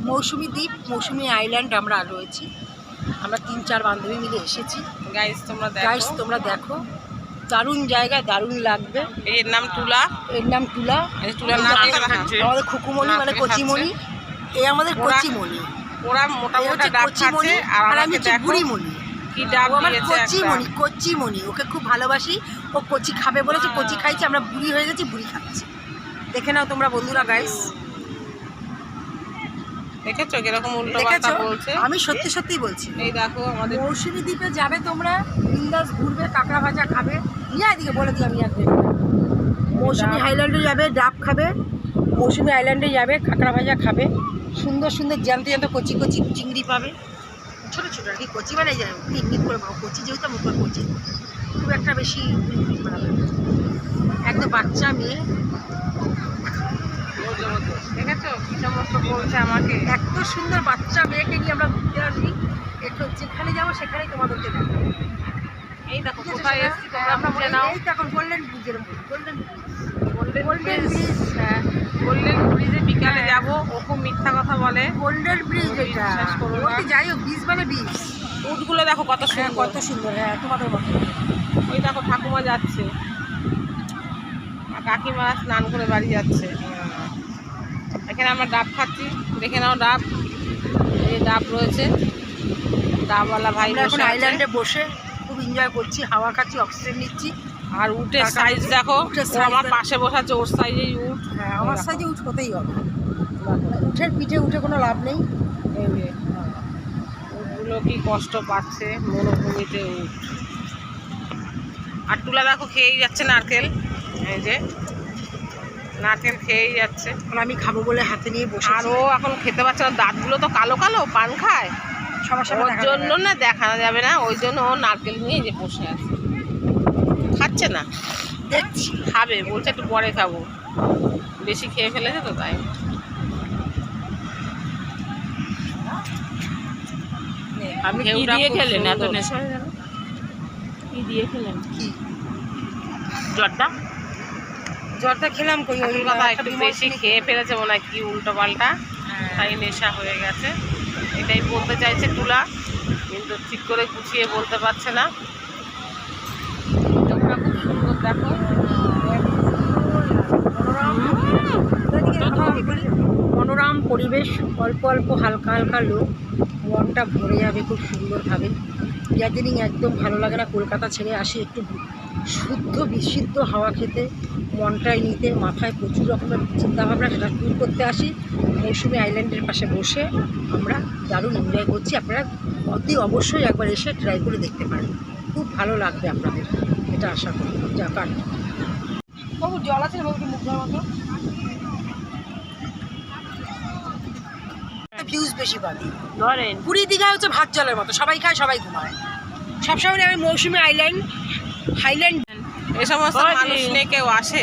মৌসুমি দ্বীপ মৌসুমি আইল্যান্ড আমরা রয়েছি। আমরা তিন চার বান্ধবী মিলে এসেছি। গাইস তোমরা গাইস তোমরা দেখো। দারুণ জায়গা দারুণ লাগবে। এর নাম টুলা এর নাম তুলা। এই টুলার নাম আমাদের- খুকুমণি মানে কচিমণি। এই আমাদের কচিমণি। ওরা মোটামুটি কচিমণি খাচ্ছে। আর আমি বুড়িমণি। কি ডাব আমার কচিমণি কচিমণি। ওকে খুব ভালোবাসি। ও কচি খাবে বলেছে হ্যাঁ। কচি খাইছি আমরা বুড়ি হয়ে গেছি বুড়ি খাচ্ছি। দেখে নাও তোমরা বন্ধুরা গাইস দেখেছ কীরকম উল্টো পাল্টা বলছে? আমি সত্যি সত্যি বলছি। এই দেখো আমাদের মৌসুমী দ্বীপে যাবে তোমরা বিন্দাস ঘুরবে কাঁকড়া ভাজা খাবে। নিয়ে এদিকে বলে দিই আমি একদিন মৌসুমী ডাব। হাইল্যান্ডে যাবে ডাব খাবে। মৌসুমী আইল্যান্ডে যাবে কাঁকড়া ভাজা খাবে। সুন্দর সুন্দর জ্যান্ত জ্যান্ত কচি কচি চিংড়ি পাবে। ছোটো ছোটো আর কি কচি মানে ইঙ্গিত করে পাবো কচি যেহেতু আমি করে কচি। খুব একটা বেশি একদম বাচ্চা মেয়ে। সমস্ত বলছে আমাকে? এত সুন্দর বাচ্চা মেয়েকে নিয়ে আমরা ঘুরতে আসি। একটু যেখানে যাব সেখানেই তোমাদেরকে এই দেখো ঠিক আছে, কোথায় সোনা? এসছি তোমরা আমরা বুঝে নাও এই তো এখন গোল্ডেন ব্রিজের গোল্ডেন গোল্ডেন গোল্ডেন ব্রিজ হ্যাঁ গোল্ডেন ব্রিজে বিকালে হ্যাঁ। যাব ও খুব মিথ্যা কথা বলে। গোল্ডেন ব্রিজ এটা। ওকে যাই হোক ব্রিজ মানে ব্রিজ উটগুলো দেখো কত হ্যাঁ সুন্দর। কত সুন্দর হ্যাঁ তোমাদের মতো। ওই দেখো ঠাকুমা যাচ্ছে। আর কাকিমা স্নান করে বাড়ি যাচ্ছে। এখানে আমরা ডাব খাচ্ছি। দেখে নাও ডাব। এই ডাব রয়েছে। ডাবওয়ালা ভাই এখন আইল্যান্ডে বসে খুব এনজয় করছি হাওয়া খাচ্ছি অক্সিজেন নিচ্ছি। আর উটের কাকা- সাইজ দেখো আমার। পাশে বসাচ্ছে ওর সাইজেই উঠ হ্যাঁ আমার। সাইজে উঠ হতেই হবে। উঠের পিঠে উঠে কোনো লাভ নেই। এই যে, উটগুলো কি কষ্ট পাচ্ছে মরুভূমিতে উট। আর তুলা দেখো খেয়েই যাচ্ছে নারকেল। এই যে নারকেল খেয়েই যাচ্ছে। আমি খাব বলে হাতে নিয়ে বসে আর ও এখন খেতে পারছে না দাঁতগুলো তো কালো কালো পান খায়। ওর জন্য না দেখানো যাবে না ওই জন্য ও নারকেল নিয়ে যে বসে আছে। খাচ্ছে না। দেখছি। খাবে বলছে একটু পরে খাব। বেশি খেয়ে ফেলেছে তো তাই। আপনি কি দিয়ে খেলেন এত নেশা? হয়ে গেল কি দিয়ে খেলেন? কি জ্বরটা খেলাম কই ওই কথা একটা বেশি খেয়ে ফেলেছে মনে হয় কি উল্টো পাল্টা। হ্যাঁ। তাই নেশা হয়ে গেছে। এটাই বলতে চাইছে তুলা কিন্তু ঠিক করে গুছিয়ে বলতে পারছে না। খুব সুন্দর দেখো। মনোরম পরিবেশ অল্প অল্প হালকা হালকা লোক। মনটা ভরে যাবে খুব সুন্দরভাবে। দার্জিলিং একদম ভালো লাগে না কলকাতা ছেড়ে আসি একটু শুদ্ধ বিশুদ্ধ হাওয়া খেতে মনটাই নিতে মাথায় প্রচুর রকমের চিন্তাভাবনা সেটা দূর করতে আসি। মৌসুমি আইল্যান্ডের পাশে বসে আমরা দারুণ এনজয় করছি। আপনারা অতি অবশ্যই একবার এসে ট্রাই করে দেখতে পারেন। খুব ভালো লাগবে আপনাদের এটা আশা করি। যাক আর কি। বাবু জল আছে বাবু মুখ মতো। ভিউজ বেশি পাবে ধরেন। পুরী দীঘা হচ্ছে ভাত জলের মতো সবাই খায় সবাই ঘুমায়। সবসময় আমি মৌসুমি আইল্যান্ড হাইল্যান্ড এই সমস্ত ওই যে- মানুষ নিয়ে কেউ আসে?